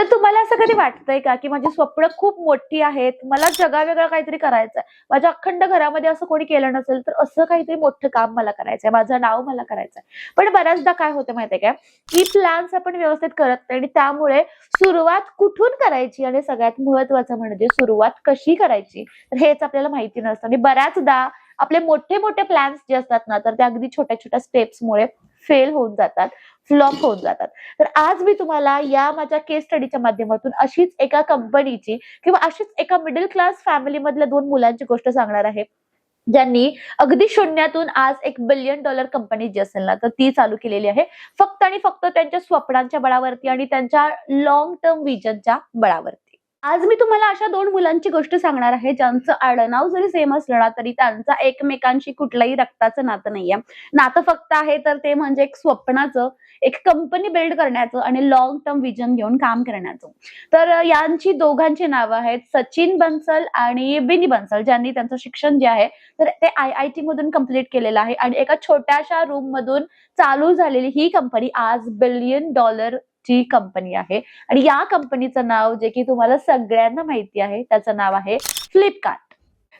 तर तुम्हाला असं कधी वाटतंय का की माझी स्वप्न खूप मोठी आहेत मला जगावेगळं काहीतरी करायचंय माझ्या अखंड घरामध्ये असं कोणी केलं नसेल तर असं काहीतरी मोठं काम मला करायचंय माझं नाव मला करायचंय. पण बऱ्याचदा काय होतं माहितीये का की प्लॅन्स आपण व्यवस्थित करत नाही आणि त्यामुळे सुरुवात कुठून करायची आणि सगळ्यात महत्वाचं म्हणजे सुरुवात कशी करायची? तर हेच आपल्याला माहिती नसतं. आणि बऱ्याचदा आपले मोठे मोठे प्लॅन्स जे असतात ना तर ते अगदी छोट्या छोट्या स्टेप्समुळे फेल होऊन जातात फ्लॉप होऊन जातात. तर आज मी तुम्हाला या माझ्या केस स्टडीच्या माध्यमातून अशीच एका कंपनीची किंवा अशीच एका मिडल क्लास फॅमिली मधल्या दोन मुलांची गोष्ट सांगणार आहे. ज्यांनी अगदी शून्यातून आज एक बिलियन डॉलर कंपनी जी असेल ना तर ती चालू केलेली आहे. फक्त आणि फक्त त्यांच्या स्वप्नांच्या बळावरती आणि त्यांच्या लॉंग टर्म विजनच्या बळावरती. आज मी तुम्हाला अशा दोन मुलांची गोष्ट सांगणार आहे ज्यांचं आडनाव जरी सेम असलं ना तरी त्यांचा एकमेकांशी कुठलंही रक्ताचं नातं नाहीये. नातं फक्त आहे तर ते म्हणजे एक स्वप्नाचं एक कंपनी बिल्ड करण्याचं आणि लॉंग टर्म विजन घेऊन काम करण्याचं. तर यांची दोघांची नावं आहेत सचिन बन्सल आणि बिनी बन्सल ज्यांनी त्यांचं शिक्षण जे आहे तर ते आय आय टी मधून कंप्लीट केलेलं आहे. आणि एका छोट्याशा रूम मधून चालू झालेली ही कंपनी आज बिलियन डॉलर ची कंपनी आहे. आणि या कंपनीचं नाव जे की तुम्हाला सगळ्यांना माहिती आहे त्याचं नाव आहे फ्लिपकार्ट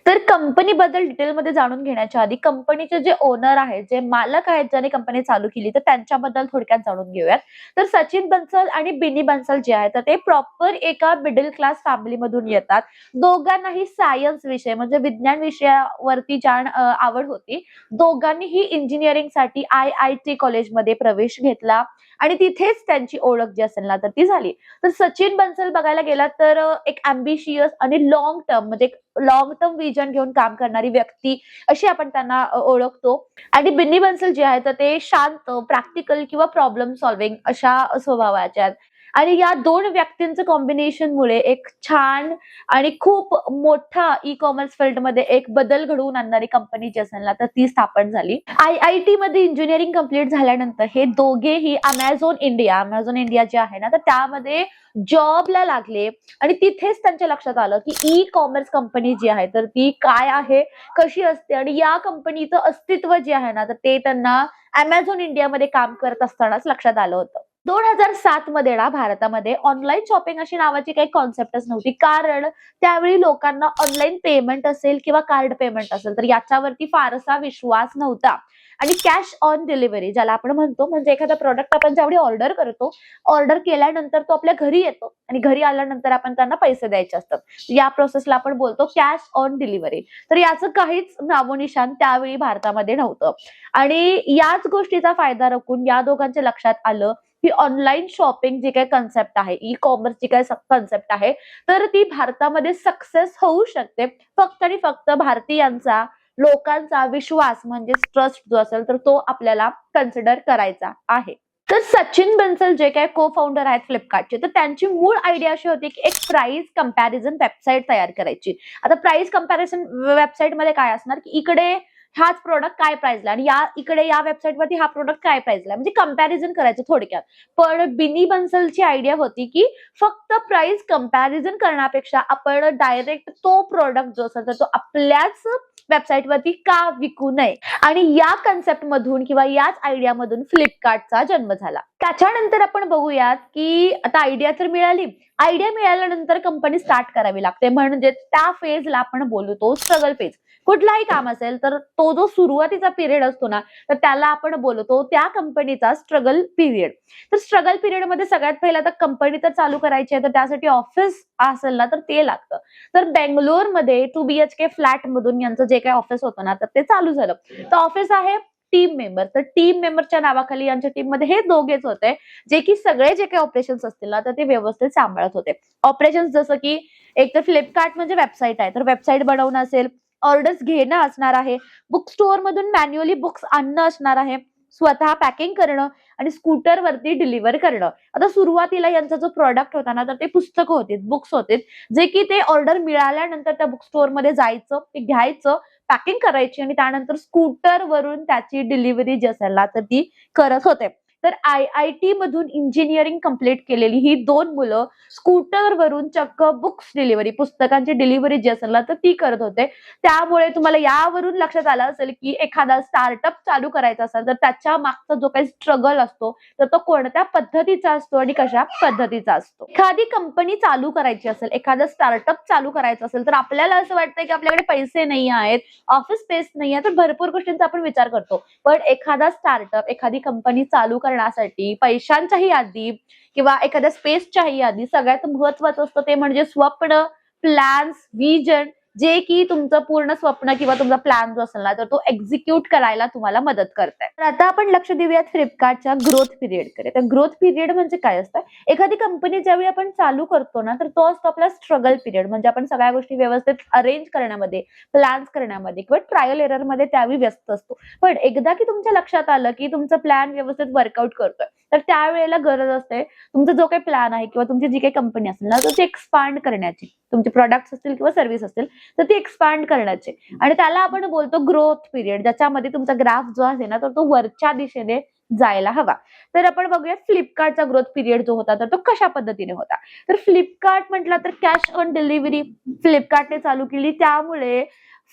तर कंपनी बद्दल डिटेलमध्ये जाणून घेण्याच्या आधी कंपनीचे जे ओनर आहेत जे मालक आहेत ज्यांनी कंपनी चालू केली तर त्यांच्याबद्दल थोडक्यात जाणून घेऊयात. तर सचिन बन्सल आणि बिनी बन्सल जे आहेत तर ते प्रॉपर एका मिडल क्लास फॅमिली मधून येतात. दोघांनाही सायन्स विषय म्हणजे विज्ञान विषयावरती जाण आवड होती. दोघांनीही इंजिनिअरिंगसाठी आय आय टी कॉलेजमध्ये प्रवेश घेतला आणि तिथेच त्यांची ओळख जी असेल ना तर ती झाली. तर सचिन बन्सल बघायला गेला तर एक अम्बिशियस आणि लॉंग टर्म म्हणजे लॉंग टर्म विजन घेऊन काम करणारी व्यक्ती अशी आपण त्यांना ओळखतो. आणि बिन्नी बन्सल जे आहे तर ते शांत प्रॅक्टिकल किंवा प्रॉब्लेम सॉल्व्हिंग अशा स्वभावाच्या आहेत. आणि या दोन व्यक्तींचं कॉम्बिनेशन मुळे एक छान आणि खूप मोठा ई कॉमर्स फील्डमध्ये एक बदल घडवून आणणारी कंपनी जी असेल ना तर ती स्थापन झाली. आय आय टी मध्ये इंजिनिअरिंग कंप्लीट झाल्यानंतर हे दोघेही अमेझॉन इंडिया अमेझॉन इंडिया जे आहे ना तर त्यामध्ये जॉबला लागले. आणि तिथेच त्यांच्या लक्षात आलं की ई कॉमर्स कंपनी जी आहे तर ती काय आहे कशी असते आणि या कंपनीचं अस्तित्व जे आहे ना तर ते त्यांना अमेझॉन इंडियामध्ये काम करत असतानाच लक्षात आलं होतं. दोन हजार सात मध्ये ना भारतामध्ये ऑनलाईन शॉपिंग अशी नावाची काही कॉन्सेप्टच नव्हती. कारण त्यावेळी लोकांना ऑनलाईन पेमेंट असेल किंवा कार्ड पेमेंट असेल तर याच्यावरती फारसा विश्वास नव्हता. आणि कॅश ऑन डिलिव्हरी ज्याला आपण म्हणतो म्हणजे एखादा प्रॉडक्ट आपण ज्यावेळी ऑर्डर करतो ऑर्डर केल्यानंतर तो आपल्या घरी येतो. आणि घरी आल्यानंतर आपण त्यांना पैसे द्यायचे असतात. या प्रोसेसला आपण बोलतो कॅश ऑन डिलिव्हरी तर याचं काहीच नामोनिशान त्यावेळी भारतामध्ये नव्हतं. आणि याच गोष्टीचा फायदा राखून या दोघांच्या लक्षात आलं ही ऑनलाईन शॉपिंग जी काही कन्सेप्ट आहे ई कॉमर्स जी काही कन्सेप्ट आहे तर ती भारतामध्ये सक्सेस होऊ शकते. फक्त आणि फक्त भारतीयांचा लोकांचा विश्वास म्हणजे ट्रस्ट जो असेल तर तो आपल्याला कन्सिडर करायचा आहे. तर सचिन बन्सल जे काही को फाउंडर आहेत फ्लिपकार्टचे तर त्यांची मूळ आयडिया अशी होती की एक प्राइस कंपॅरिझन वेबसाईट तयार करायची. आता प्राइस कंपॅरिझन वेबसाईटमध्ये काय असणार की इकडे हाच प्रोडक्ट काय प्राइसला आणि या इकडे या वेबसाईटवरती हा प्रोडक्ट काय प्राइसला म्हणजे कंपॅरिझन करायचं थोडक्यात. पण बिनी बन्सलची आयडिया होती की फक्त प्राइस कंपॅरिझन करण्यापेक्षा आपण डायरेक्ट तो प्रोडक्ट जो असेल तर तो आपल्याच वेबसाईट वरती का विकू नये? आणि या कन्सेप्ट मधून किंवा याच आयडिया मधून फ्लिपकार्टचा जन्म झाला. त्याच्यानंतर आपण बघूयात की आता आयडिया तर मिळाली. आयडिया मिळाल्यानंतर कंपनी स्टार्ट करावी लागते. म्हणजे त्या फेजला आपण बोलतो स्ट्रगल फेज कुठलाही काम असेल तर तो जो सुरुवातीचा पिरियड असतो ना तर त्याला आपण बोलतो त्या कंपनीचा स्ट्रगल पिरियड तर स्ट्रगल पिरियडमध्ये सगळ्यात पहिला तर कंपनी तर चालू करायची आहे तर त्यासाठी ऑफिस असेल ना तर ते लागतं. तर बेंगलोरमध्ये two B H K flat मधून यांचं जे काही ऑफिस होतं ना तर ते चालू झालं. तर ऑफिस आहे टीम मेंबर तर टीम मेंबरच्या नावाखाली यांच्या टीममध्ये हे दोघेच होते जे की सगळे जे काही ऑपरेशन्स असतील ना तर ते व्यवस्थित सांभाळत होते. ऑपरेशन्स जसं की एक तर फ्लिपकार्ट म्हणजे वेबसाईट आहे तर वेबसाईट बनवणं असेल ऑर्डर्स घेणं असणार आहे. बुक स्टोअर मधून मॅन्युअली बुक्स आणणं असणार आहे. स्वतः पॅकिंग करणं आणि स्कूटर वरती डिलिव्हर करणं. आता सुरुवातीला यांचा जो प्रॉडक्ट होता ना तर ते पुस्तकं होते बुक्स होते. जे की ते ऑर्डर मिळाल्यानंतर त्या बुक स्टोअरमध्ये जायचं ते घ्यायचं पॅकिंग करायची आणि त्यानंतर स्कूटर वरून त्याची डिलिव्हरी जी असेल ना तर ती करत होते. तर आय आय टी मधून इंजिनिअरिंग कंप्लीट केलेली ही दोन मुलं स्कूटर वरून चक्क बुक्स डिलिव्हरी पुस्तकांची डिलिव्हरी जी असेल ना तर ती करत होते. त्यामुळे तुम्हाला यावरून लक्षात आलं असेल की एखादा स्टार्टअप चालू करायचा असेल तर त्याच्या मागचा जो काही स्ट्रगल असतो तर तो कोणत्या पद्धतीचा असतो आणि कशा पद्धतीचा असतो? एखादी कंपनी चालू करायची असेल एखादा स्टार्टअप चालू करायचं असेल तर आपल्याला असं वाटतं की आपल्याकडे पैसे नाही आहेत ऑफिस स्पेस नाही आहे तर भरपूर गोष्टींचा आपण विचार करतो. पण एखादा स्टार्टअप एखादी कंपनी चालू करण्यासाठी पैशांच्याही आधी किंवा एखाद्या स्पेसच्याही आधी सगळ्यात महत्वाचं असतं ते म्हणजे स्वप्न प्लॅन्स विजन जे की तुमचं पूर्ण स्वप्न किंवा तुमचा प्लॅन जो असेल ना तर तो एक्झिक्यूट करायला तुम्हाला मदत करताय. तर आता आपण लक्ष देऊयात फ्लिपकार्टच्या ग्रोथ पिरियडकडे तर ग्रोथ पिरियड म्हणजे काय असतं? एखादी कंपनी ज्यावेळी आपण चालू करतो ना तर तो असतो आपला स्ट्रगल पिरियड म्हणजे आपण सगळ्या गोष्टी व्यवस्थित अरेंज करण्यामध्ये प्लॅन्स करण्यामध्ये किंवा ट्रायल एररमध्ये त्यावेळी व्यस्त असतो. पण एकदा की तुमच्या लक्षात आलं की तुमचं प्लॅन व्यवस्थित वर्कआउट करतोय तर त्यावेळेला गरज असते तुमचा जो काही प्लॅन आहे किंवा तुमची जी काही कंपनी असेल ना तर ती एक्सपांड करण्याची. तुमचे प्रॉडक्ट्स असतील किंवा सर्व्हिस असतील तर ती एक्सपांड करण्याचे. आणि त्याला आपण बोलतो ग्रोथ पिरियड ज्याच्यामध्ये तुमचा ग्राफ जो आहे ना तर तो वरच्या दिशेने जायला हवा. तर आपण बघूया फ्लिपकार्टचा ग्रोथ पिरियड जो होता तर तो कशा पद्धतीने होता? तर फ्लिपकार्ट म्हटलं तर कॅश ऑन डिलिव्हरी फ्लिपकार्टने चालू केली. त्यामुळे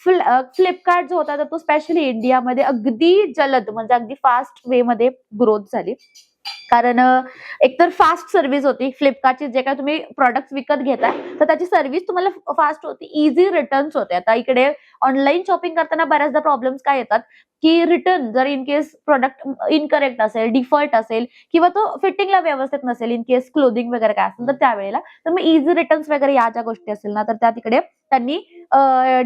फ्लिपकार्ट जो होता तर तो स्पेशली इंडियामध्ये अगदी जलद म्हणजे अगदी फास्ट वे मध्ये ग्रोथ झाली. कारण एकतर फास्ट सर्व्हिस होती फ्लिपकार्टची जे काय तुम्ही प्रॉडक्ट विकत घेताय तर त्याची सर्व्हिस तुम्हाला फास्ट होती इझी रिटर्न्स होते. आता इकडे ऑनलाईन शॉपिंग करताना बऱ्याचदा प्रॉब्लेम्स काय येतात की रिटर्न जर इन केस प्रोडक्ट इनकरेक्ट असेल डिफॉल्ट असेल किंवा तो फिटिंगला व्यवस्थित नसेल इन केस क्लोदिंग वगैरे काय असेल तर त्यावेळेला तर मग इझी रिटर्न्स वगैरे या ज्या गोष्टी असतील ना तर त्या तिकडे त्यांनी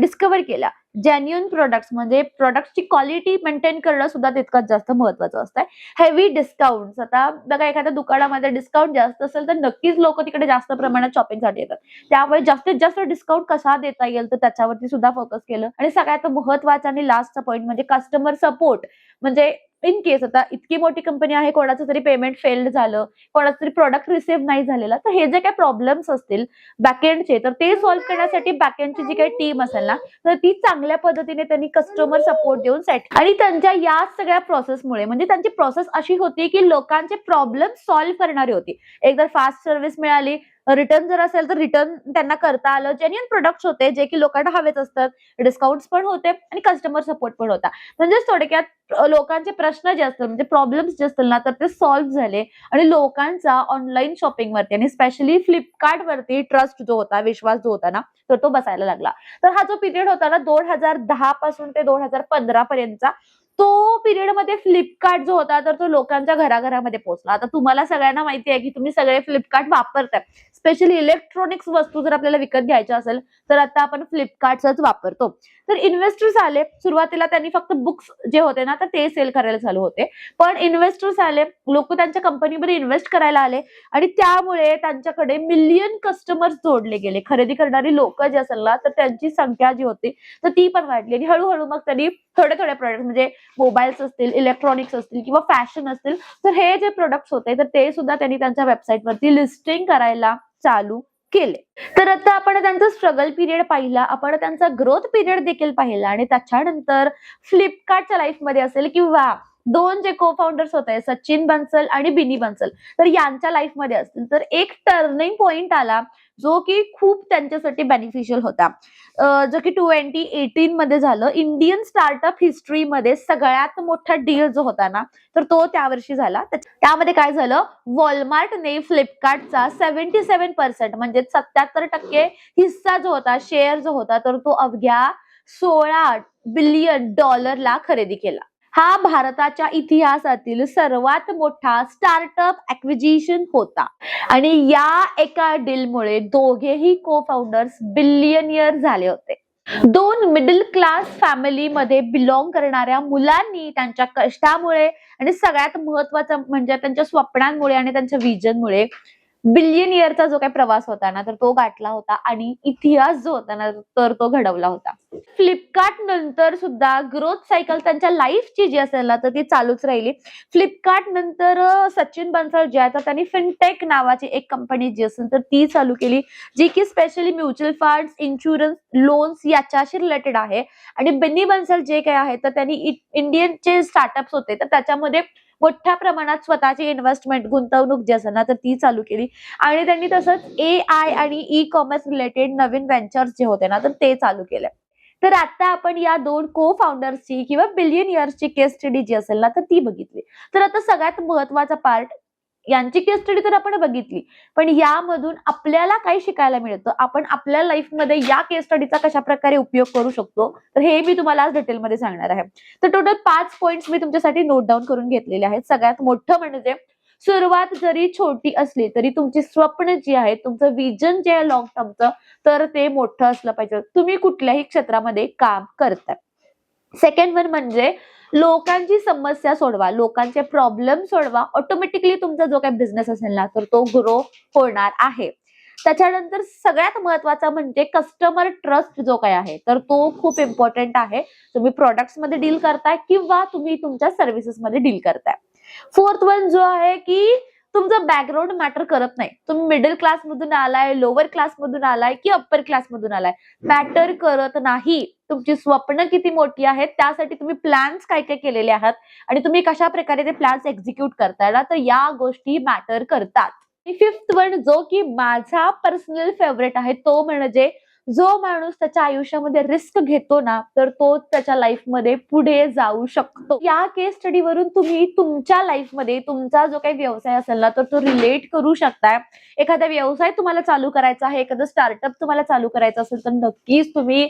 डिस्कवर केल्या. जेन्युन प्रोडक्ट्स म्हणजे प्रोडक्टची क्वालिटी मेंटेन करणं सुद्धा तितकंच जास्त महत्वाचं असतं हेवी डिस्काउंट आता बघा एखाद्या दुकानामध्ये डिस्काउंट जास्त असेल तर नक्कीच लोक तिकडे जास्त प्रमाणात शॉपिंगसाठी येतात. त्यामुळे जास्तीत जास्त डिस्काउंट कसा देता येईल तर त्याच्यावरती सुद्धा फोकस केलं. आणि सगळ्यात महत्वाचं आणि लास्टचा पॉईंट म्हणजे कस्टमर सपोर्ट म्हणजे इन केस आता इतकी मोठी कंपनी आहे कोणाचं तरी पेमेंट फेल्ड झालं कोणाचं तरी प्रॉडक्ट रिसिव्ह नाही झालेला तर हे जे काही प्रॉब्लेम्स असतील बॅकएंडचे तर ते सॉल्व्ह करण्यासाठी बॅकएंडची जी काही टीम असेल ना तर ती चांगल्या पद्धतीने त्यांनी कस्टमर सपोर्ट देऊन सेट आणि त्यांच्या या सगळ्या प्रोसेसमुळे म्हणजे त्यांची प्रोसेस अशी होती की लोकांचे प्रॉब्लेम सॉल्व्ह करणारी होती. एकदा फास्ट सर्व्हिस मिळाली रिटर्न जर असेल तर रिटर्न त्यांना करता आलं. जेन्युअन प्रोडक्ट्स होते जे की लोकांना हवेच असतात. डिस्काउंट्स पण होते आणि कस्टमर सपोर्ट पण होता. म्हणजेच थोडक्यात लोकांचे प्रश्न जे असतील म्हणजे प्रॉब्लेम्स जे असतील ना तर ते सॉल्व्ह झाले आणि लोकांचा ऑनलाईन शॉपिंग वरती आणि स्पेशली फ्लिपकार्ट वरती ट्रस्ट जो होता विश्वास जो होता ना तर तो बसायला लागला. तर हा जो पिरियड होता ना दोन हजार दहा पासून ते दोन हजार पंधरा पर्यंतचा तो पिरियडमध्ये फ्लिपकार्ट जो होता तर तो लोकांच्या घराघरामध्ये पोहोचला. आता तुम्हाला सगळ्यांना माहिती आहे की तुम्ही सगळे फ्लिपकार्ट वापरताय. स्पेशली इलेक्ट्रॉनिक्स वस्तू जर आपल्याला विकत घ्यायच्या असेल तर आता आपण फ्लिपकार्टचाच वापरतो. तर इन्व्हेस्टर्स आले सुरुवातीला त्यांनी फक्त बुक्स जे होते ना तर ते सेल करायला चालू होते. पण इन्व्हेस्टर्स आले लोक त्यांच्या कंपनीमध्ये इन्व्हेस्ट करायला आले आणि त्यामुळे त्यांच्याकडे मिलियन कस्टमर्स जोडले गेले. खरेदी करणारी लोक जे असेल ना तर त्यांची संख्या जी होती तर ती पण वाढली. आणि हळूहळू मग त्यांनी थोडे थोडे प्रोडक्ट म्हणजे मोबाईल्स असतील इलेक्ट्रॉनिक्स असतील किंवा फॅशन असतील तर हे जे प्रोडक्ट्स होते तर ते सुद्धा त्यांनी त्यांच्या वेबसाईटवरती लिस्टिंग करायला चालू केले. तर आता आपण त्यांचा स्ट्रगल पिरियड पाहिला आपण त्यांचा ग्रोथ पिरियड देखील पाहिला आणि त्याच्यानंतर फ्लिपकार्टच्या लाईफमध्ये असेल किंवा दोन जे को फाउंडर्स होते सचिन बन्सल आणि बिनी बन्सल तर यांच्या लाईफमध्ये असतील. तर एक टर्निंग पॉइंट आला जो की खूप त्यांच्यासाठी बेनिफिशियल होता. जो की ट्वेंटी एटीन मध्ये झालं इंडियन स्टार्टअप हिस्ट्रीमध्ये सगळ्यात मोठा डील जो होता ना तर तो त्या वर्षी झाला. त्यामध्ये काय झालं? वॉलमार्टने फ्लिपकार्टचा सेव्हन्टी सेव्हन पर्सेंट म्हणजे सत्याहत्तर टक्के हिस्सा जो होता शेअर जो होता तर तो अवघ्या सोळा बिलियन डॉलरला खरेदी केला. हा भारताच्या इतिहासातील सर्वात मोठा स्टार्टअप ऍक्विजिशन होता. आणि या एका डीलमुळे दोघेही को फाउंडर्स बिलियनियर झाले होते. दोन मिडल क्लास फॅमिलीमध्ये बिलॉंग करणाऱ्या मुलांनी त्यांच्या कष्टामुळे आणि सगळ्यात महत्वाचं म्हणजे त्यांच्या स्वप्नांमुळे आणि त्यांच्या विजनमुळे बिलियन इयरचा जो काही प्रवास होता ना तर तो गाठला होता आणि इतिहास जो होता ना तर तो घडवला होता. फ्लिपकार्ट नंतर सुद्धा ग्रोथ सायकल त्यांच्या लाईफची जी असेल ना तर ती चालूच राहिली. फ्लिपकार्ट नंतर सचिन बन्सल जे आहे तर त्यांनी फिनटेक नावाची एक कंपनी जी असेल तर ती चालू केली जी की specially mutual fund insurance loans याच्याशी रिलेटेड आहे. आणि बेनी बन्सल जे काही आहे तर त्यांनी इंडियन इंडियनचे स्टार्टअप्स होते तर त्याच्यामध्ये मोठ्या प्रमाणात स्वतःची इन्व्हेस्टमेंट गुंतवणूक जी असेल ना तर ती चालू केली. आणि त्यांनी तसंच ए आय आणि ई कॉमर्स रिलेटेड नवीन व्हेंचर्स जे होते ना तर ते चालू केले. तर आता आपण या दोन को फाउंडर्सची किंवा बिलियन इयर्सची केस स्टडी जी असेल ना तर ती बघितली. तर आता सगळ्यात महत्त्वाचा पार्ट यांची केस स्टडी तर आपण बघितली. पण यामधून आपल्याला काय शिकायला मिळतं? आपण आपल्या लाईफमध्ये या केस स्टडीचा कशा प्रकारे उपयोग करू शकतो? तर हे मी तुम्हाला आज डिटेलमध्ये सांगणार आहे. तर टोटल पाच पॉईंट्स मी तुमच्यासाठी नोट डाऊन करून घेतलेले आहेत. सगळ्यात मोठं म्हणजे सुरुवात जरी छोटी असली तरी तुमची स्वप्न जी आहे तुमचं विजन जे आहे लॉंग टर्मचं तर ते मोठं असलं पाहिजे. तुम्ही कुठल्याही क्षेत्रामध्ये काम करताय. सेकंड वन म्हणजे लोकांची समस्या सोडवा लोकांचे प्रॉब्लेम सोडवा. ऑटोमॅटिकली तुमचा जो काही बिझनेस असेल ना तर तो ग्रो होणार आहे. त्याच्यानंतर सगळ्यात महत्त्वाचा म्हणजे कस्टमर ट्रस्ट जो काय आहे तर तो खूप इम्पॉर्टंट आहे. तुम्ही प्रोडक्ट्समध्ये डील करताय किंवा तुम्ही तुमच्या सर्व्हिसेस मध्ये डील करताय. फोर्थ वन जो आहे की तुमचं बॅकग्राऊंड मॅटर करत नाही. तुम्ही मिडल क्लास मधून आलाय लोअर क्लास मधून आलाय की अप्पर क्लास मधून आलाय. मॅटर करत नाही. तुमची स्वप्न किती मोठी आहेत त्यासाठी तुम्ही प्लॅन्स काय काय केलेले आहात आणि तुम्ही कशा प्रकारे ते प्लॅन्स एक्झिक्यूट करताय ना तर या गोष्टी मॅटर करतात. फिफ्थ वन जो की माझा पर्सनल फेवरेट आहे तो म्हणजे जो माणूस त्याच्या आयुष्यामध्ये रिस्क घेतो ना तर तो त्याच्या लाईफमध्ये पुढे जाऊ शकतो. या केस स्टडीवरून तुम्ही तुमच्या लाईफमध्ये तुमचा जो काही व्यवसाय असेल ना तर तो रिलेट करू शकताय. एखादा व्यवसाय तुम्हाला चालू करायचा आहे एखादं स्टार्टअप तुम्हाला चालू करायचं असेल तर नक्कीच तुम्ही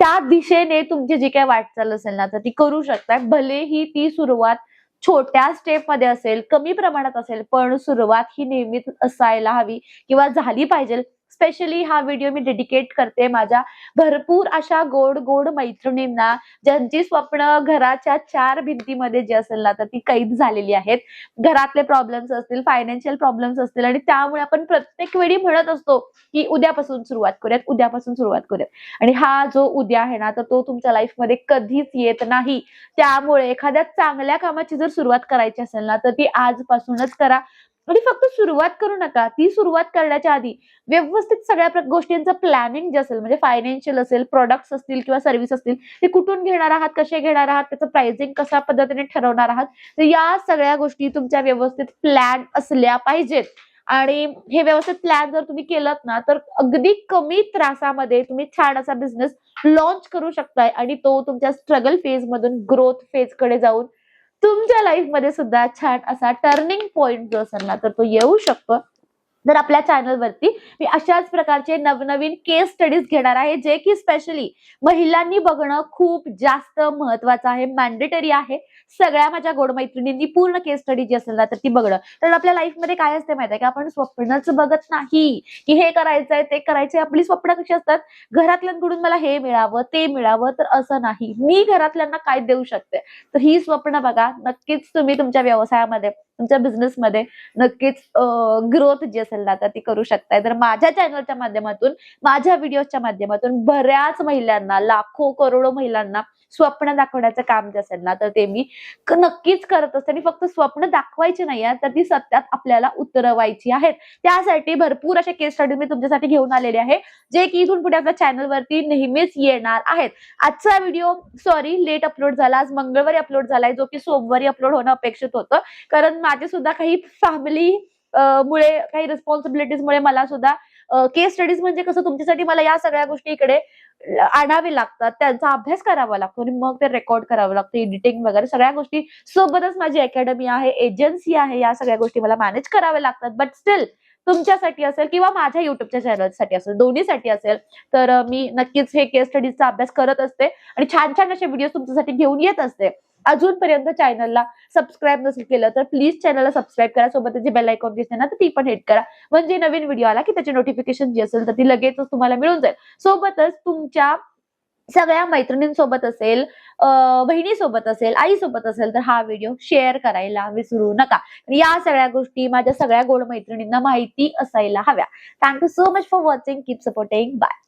त्या दिशेने तुमची जी काही वाटचाल असेल ना तर ती करू शकताय. भलेही ती सुरुवात छोट्या स्टेपमध्ये असेल कमी प्रमाणात असेल पण सुरुवात ही नेहमीच असायला हवी किंवा झाली पाहिजे. स्पेशली हा व्हिडिओ मी डेडिकेट करते माझ्या भरपूर अशा गोड गोड मैत्रिणींना ज्यांची स्वप्न घराच्या चार भिंतीमध्ये जी असेल ना तर ती कैद झालेली आहेत. घरातले प्रॉब्लेम्स असतील फायनान्शियल प्रॉब्लेम्स असतील आणि त्यामुळे आपण प्रत्येक वेळी म्हणत असतो की उद्यापासून सुरुवात करूयात उद्यापासून सुरुवात करूयात. आणि हा जो उद्या आहे ना तर तो तुमच्या लाईफमध्ये कधीच येत नाही. त्यामुळे एखाद्या चांगल्या कामाची जर सुरुवात करायची असेल ना तर ती आजपासूनच करा. आणि फक्त सुरुवात करू नका. ती सुरुवात करण्याच्या आधी व्यवस्थित सगळ्या गोष्टींचं प्लॅनिंग जे असेल म्हणजे फायनान्शियल असेल प्रोडक्ट्स असतील किंवा सर्व्हिस असतील ते कुठून घेणार आहात कसे घेणार आहात त्याचं प्राइसिंग कशा पद्धतीने ठरवणार आहात तर या सगळ्या गोष्टी तुमच्या व्यवस्थित प्लॅन असल्या पाहिजेत. आणि हे व्यवस्थित प्लॅन जर तुम्ही केलं ना तर अगदी कमी त्रासामध्ये तुम्ही छान असा बिझनेस लॉन्च करू शकताय आणि तो तुमच्या स्ट्रगल फेज मधून ग्रोथ फेजकडे जाऊन तुमच्या लाईफमध्ये सुद्धा छान असा टर्निंग पॉइंट जो असेल ना तर तो येऊ शकतो. तर आपल्या चॅनलवरती मी अशाच प्रकारचे नवनवीन केस स्टडीज घेणार आहे जे की स्पेशली महिलांनी बघणं खूप जास्त महत्वाचं आहे मॅन्डेटरी आहे. सगळ्या माझ्या गोड मैत्रिणींनी पूर्ण केस स्टडी जी असेल ना तर ती बघणं. तर आपल्या लाईफमध्ये काय असते माहिती आहे की? आपण स्वप्नच बघत नाही. की हे करायचंय ते करायचंय. आपली स्वप्न कशी असतात? घरातल्यांकडून मला हे मिळावं ते मिळावं तर असं नाही. मी घरातल्यांना काय देऊ शकते? तर ही स्वप्न बघा. नक्कीच तुम्ही तुमच्या व्यवसायामध्ये तुमच्या बिझनेसमध्ये नक्कीच ग्रोथ जी असेल ना तर ती करू शकताय. तर माझ्या चॅनलच्या माध्यमातून माझ्या व्हिडिओच्या माध्यमातून बऱ्याच महिलांना लाखो करोडो महिलांना स्वप्न दाखवण्याचं काम जे असेल ना तर ते मी नक्कीच करत असते. आणि फक्त स्वप्न दाखवायची नाही तर ती सत्यात आपल्याला उतरवायची आहेत. त्यासाठी भरपूर असे केस स्टडी मी तुमच्यासाठी घेऊन आलेले आहे जे की इथून पुढे आपल्या चॅनलवरती नेहमीच येणार आहेत. आजचा व्हिडिओ सॉरी लेट अपलोड झाला. आज मंगळवारी अपलोड झालाय जो की सोमवारी अपलोड होणं अपेक्षित होतं. कारण माझे सुद्धा काही फॅमिली मुळे काही रिस्पॉन्सिबिलिटीज मुळे मला सुद्धा केस स्टडीज म्हणजे कसं तुमच्यासाठी मला या सगळ्या गोष्टी इकडे आणावे लागतात त्यांचा अभ्यास करावा लागतो आणि मग ते रेकॉर्ड करावं लागतं एडिटिंग वगैरे सगळ्या गोष्टी सोबतच माझी अकॅडमी आहे एजन्सी आहे या सगळ्या गोष्टी मला मॅनेज कराव्या लागतात. बट स्टील तुमच्यासाठी असेल किंवा माझ्या युट्यूबच्या चॅनलसाठी असेल दोन्हीसाठी असेल तर मी नक्कीच हे केस स्टडीजचा अभ्यास करत असते. आणि छान छान असे व्हिडिओ तुमच्यासाठी घेऊन येत असते. अजूनपर्यंत चॅनलला सबस्क्राईब नसेल केलं तर प्लीज चॅनलला सबस्क्राईब करा. सोबत जे बेल आयकॉन दिसते ना तर ती पण हिट करा. म्हणजे नवीन व्हिडिओ आला की त्याची नोटिफिकेशन जी असेल तर ती लगेचच तुम्हाला मिळून जाईल. सोबतच तुमच्या सगळ्या मैत्रिणींसोबत असेल बहिणीसोबत असेल आईसोबत असेल तर हा व्हिडिओ शेअर करायला विसरू नका. या सगळ्या गोष्टी माझ्या सगळ्या गोड मैत्रिणींना माहिती असायला हव्या. Thank you so much for watching keep supporting bye